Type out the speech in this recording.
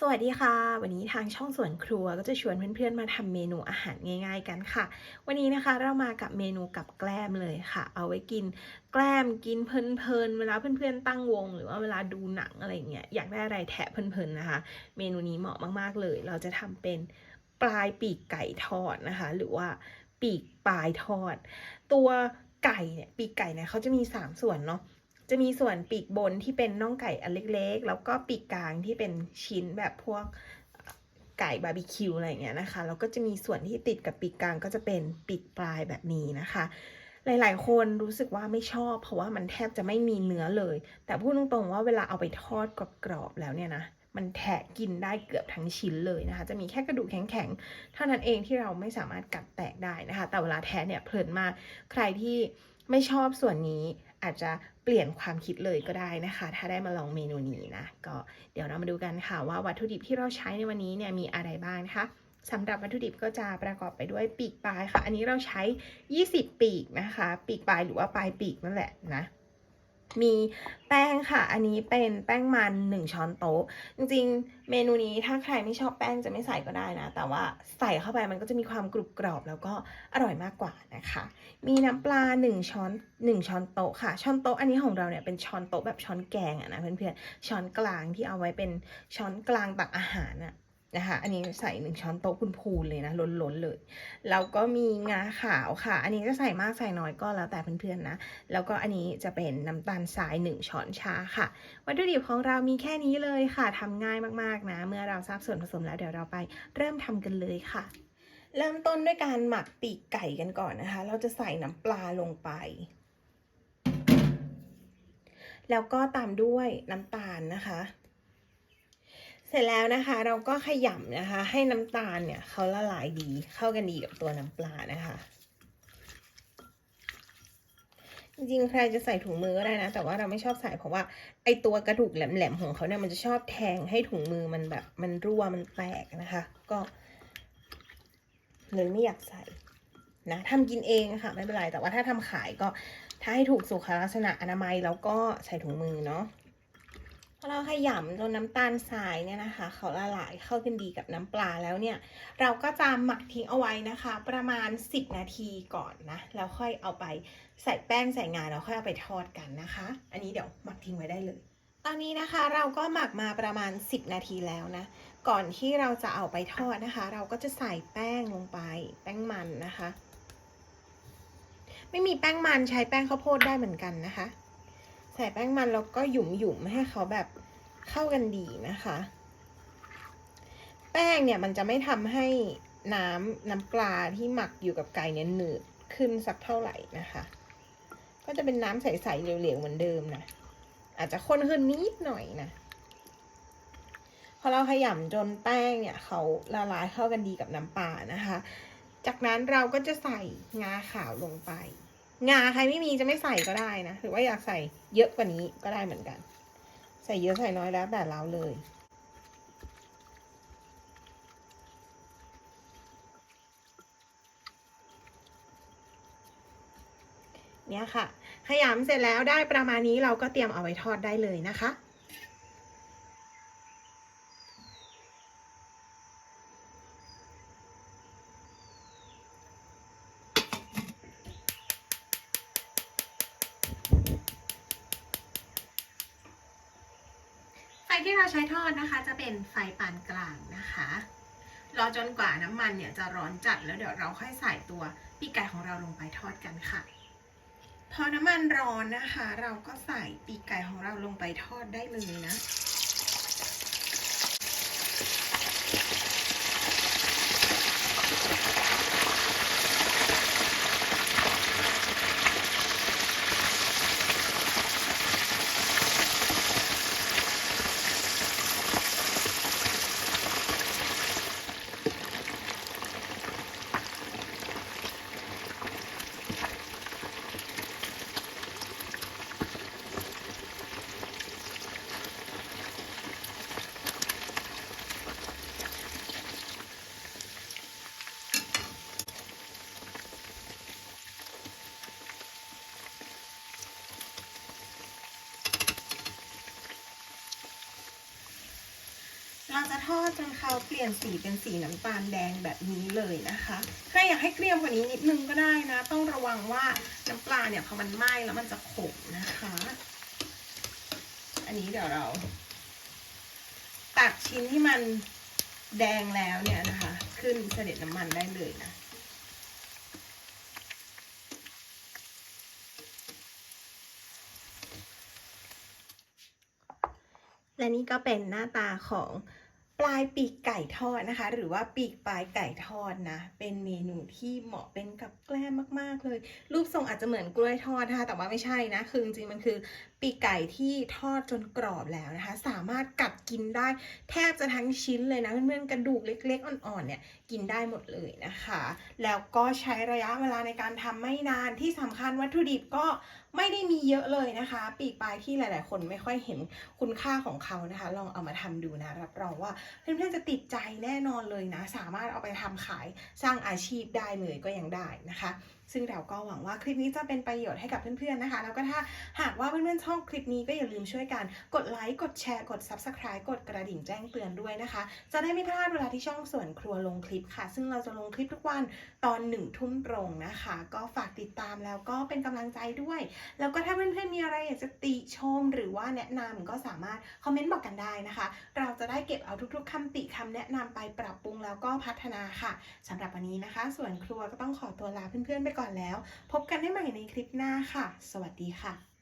สวัสดีค่ะ วันนี้ทางช่องสวนครัวก็จะชวนเพื่อนๆมาทำเมนูอาหารง่าย ๆ กันค่ะ วันนี้นะคะเรามากับเมนูกับแกล้มเลยค่ะ เอาไว้กินแกล้มกินเพลินๆเวลาเพื่อนๆตั้งวง หรือว่าเวลาดูหนังอะไรเงี้ยอยากได้อะไรแทะเพลินๆนะคะ เมนูนี้เหมาะมากๆเลย เราจะทำเป็นปลายปีกไก่ทอดนะคะ หรือว่าปีกปลายทอด ตัวไก่เนี่ยปีกไก่เนี่ยเขาจะมี 3 ส่วนเนาะ จะมีส่วนปีกบนที่เป็นน่องไก่อันเล็กๆ แล้วก็ปีกกลางที่เป็นชิ้นแบบพวกไก่บาร์บีคิวอะไรเงี้ยนะคะ แล้วก็จะมีส่วนที่ติดกับปีกกลางก็จะเป็นปีกปลายแบบนี้นะคะ หลายๆ คนรู้สึกว่าไม่ชอบ เพราะว่ามันแทบจะไม่มีเนื้อเลย แต่พูดตรงๆว่าเวลาเอาไปทอดกรอบๆแล้วเนี่ยนะมันแทะกินได้เกือบทั้งชิ้นเลยนะคะ จะมีแค่กระดูกแข็งๆ เท่านั้นเองที่เราไม่สามารถกัดแตกได้นะคะ แต่เวลาแทะเนี่ยเพลินมาก ใครที่ไม่ชอบส่วนนี้ อาจจะเปลี่ยนความคิดเลยก็ได้นะคะ ถ้าได้มาลองเมนูนี้นะก็เดี๋ยวเรามาดูกันค่ะว่าวัตถุดิบที่เราใช้ในวันนี้เนี่ยมีอะไรบ้างนะคะสำหรับวัตถุดิบก็จะประกอบไปด้วยปีกปลายค่ะ อันนี้เราใช้ 20 ปีกนะคะ ปีกปลายหรือว่าปลายปีกนั่นแหละนะ มีแป้งค่ะ อันนี้เป็นแป้งมัน 1 ช้อนโต๊ะ จริงๆ เมนูนี้ถ้าใครไม่ชอบแป้งจะไม่ใส่ก็ได้นะ แต่ว่าใส่เข้าไปมันก็จะมีความกรุบกรอบแล้วก็อร่อยมากกว่านะคะ มีน้ำปลา 1 ช้อน 1 ช้อนโต๊ะค่ะ ช้อนโต๊ะอันนี้ของเราเนี่ยเป็นช้อนโต๊ะแบบช้อนแกงอะนะเพื่อนๆ ช้อนกลางที่เอาไว้เป็นช้อนกลางตักอาหารอะ นะคะ อันนี้ใส่1ช้อนโต๊ะคุณพูนเลยนะล้นๆเลย แล้วก็มีงาขาวค่ะ อันนี้จะใส่มากใส่น้อยก็แล้วแต่เพื่อนๆนะ แล้วก็อันนี้จะเป็นน้ำตาลทราย1ช้อนชาค่ะ วัตถุดิบของเรามีแค่นี้เลยค่ะทำง่ายมากๆนะ เมื่อเราทราบส่วนผสมแล้วเดี๋ยวเราไปเริ่มทำกันเลยค่ะเริ่มต้นด้วยการหมักปีกไก่กันก่อนนะคะ เราจะใส่น้ำปลาลงไป แล้วก็ตามด้วยน้ำตาลนะคะ เสร็จแล้วนะคะเราก็ขยำนะคะ ให้น้ำตาลเนี่ยเขาละลายดีเข้ากันดีกับตัวน้ำปลานะคะจริงๆใครจะใส่ถุงมือก็ได้นะ แต่ว่าเราไม่ชอบใส่เพราะว่าไอตัวกระดูกแหลมๆของเขาเนี่ยมันจะชอบแทงให้ถุงมือมันแบบ มันรั่วมันแตกนะคะ ก็เลยไม่อยากใส่นะทำกินเองค่ะไม่เป็นไรแต่ว่าถ้าทำขายก็ถ้าให้ถูกสุขลักษณะอนามัยแล้วก็ใส่ถุงมือเนาะ พอเราขยำจนน้ำตาลทรายเนี่ยนะคะ เขาละลายเข้ากันดีกับน้ำปลาแล้วเนี่ย เราก็จะหมักทิ้งเอาไว้นะคะ ประมาณ 10 นาทีก่อนนะแล้วค่อยเอาไปใส่แป้งใส่งาแล้วค่อยเอาไปทอดกันนะคะ อันนี้เดี๋ยวหมักทิ้งไว้ได้เลย ตอนนี้นะคะเราก็หมักมาประมาณ 10 นาทีแล้วนะ ก่อนที่เราจะเอาไปทอดนะคะ เราก็จะใส่แป้งลงไป แป้งมันนะคะ ไม่มีแป้งมันใช้แป้งข้าวโพดได้เหมือนกันนะคะ ใส่แป้งมันแล้วก็หยุมหยุมให้เขาแบบเข้ากันดีนะคะ แป้งเนี่ยมันจะไม่ทำให้น้ำน้ำปลาที่หมักอยู่กับไก่เนี่ยหนืดขึ้นสักเท่าไหร่นะคะ ก็จะเป็นน้ำใสๆเหลวๆเหมือนเดิมนะอาจจะข้นขึ้นนิดหน่อยนะพอเราขยำจนแป้งเนี่ยเขาละลายเข้ากันดีกับน้ำปลานะคะ จากนั้นเราก็จะใส่งาขาวลงไป งาใครไม่มีจะไม่ใส่ก็ได้นะหรือว่าอยากใส่เยอะกว่านี้ก็ได้เหมือนกัน ใส่เยอะใส่น้อยแล้วแต่เราเลย เนี่ยค่ะขยำเสร็จแล้วได้ประมาณนี้เราก็เตรียมเอาไว้ทอดได้เลยนะคะ เราใช้ทอดนะคะ จะเป็นไฟปานกลางนะคะรอจนกว่าน้ำมันเนี่ยจะร้อนจัดแล้วเดี๋ยวเราค่อยใส่ตัวปีกไก่ของเราลงไปทอดกันค่ะ พอน้ำมันร้อนนะคะ เราก็ใส่ปีกไก่ของเราลงไปทอดได้เลยนะ เราจะทอดจนเขาเปลี่ยนสีเป็นสีน้ำตาลแดงแบบนี้เลยนะคะใครอยากให้เกรียมกว่านี้นิดนึงก็ได้นะ ต้องระวังว่าน้ำปลาเนี่ยพอมันไหม้แล้วมันจะขมนะคะ อันนี้เดี๋ยวเรา ตักชิ้นที่มันแดงแล้วเนี่ยนะคะ ขึ้นเสด็จน้ำมันได้เลยนะและนี่ก็เป็นหน้าตาของ ลายปีกไก่ทอดนะคะ หรือว่าปีกปลายไก่ทอดนะ เป็นเมนูที่เหมาะเป็นกับแกล้มมากๆเลย รูปทรงอาจจะเหมือนกล้วยทอดนะคะแต่ว่าไม่ใช่นะ คือจริงๆมันคือปีกไก่ที่ทอดจนกรอบแล้วนะคะ สามารถกัดกินได้แทบจะทั้งชิ้นเลยนะเพื่อนๆกระดูกเล็กๆอ่อนๆเนี่ยกินได้หมดเลยนะคะ แล้วก็ใช้ระยะเวลาในการทำไม่นานที่สำคัญวัตถุดิบก็ไม่ได้มีเยอะเลยนะคะ ปีกปลายที่หลาย ๆ คนไม่ค่อยเห็นคุณค่าของเขานะคะ ลองเอามาทำดูนะรับรองว่าเพื่อน ๆ จะติดใจแน่นอนเลยนะ สามารถเอาไปทำขายสร้างอาชีพได้เลยก็ยังได้นะคะ ซึ่งเราก็หวังว่าคลิปนี้จะเป็นประโยชน์ให้กับเพื่อน ๆ นะคะ แล้วก็ถ้าหากว่าเพื่อน ๆชอบคลิปนี้ก็อย่าลืมช่วยกัน กดไลค์ กดแชร์ กด Subscribe กดกระดิ่งแจ้งเตือนด้วยนะคะ จะได้ไม่พลาดเวลาที่ช่องส่วนครัวลงคลิปค่ะ ซึ่งเราจะลงคลิปทุกวันตอนหนึ่งทุ่มตรงนะคะ ก็ฝากติดตามแล้วก็เป็นกำลังใจด้วย แล้วก็ถ้าเพื่อนๆมีอะไรอยากจะติชมหรือว่าแนะนำก็สามารถคอมเมนต์บอกกันได้นะคะ เราจะได้เก็บเอาทุกๆคำติคำแนะนำไปปรับปรุงแล้วก็พัฒนาค่ะสำหรับวันนี้นะคะ ส่วนครัวก็ต้องขอตัวลาเพื่อนๆไปก่อนแล้ว พบกันได้ใหม่ในคลิปหน้าค่ะ สวัสดีค่ะ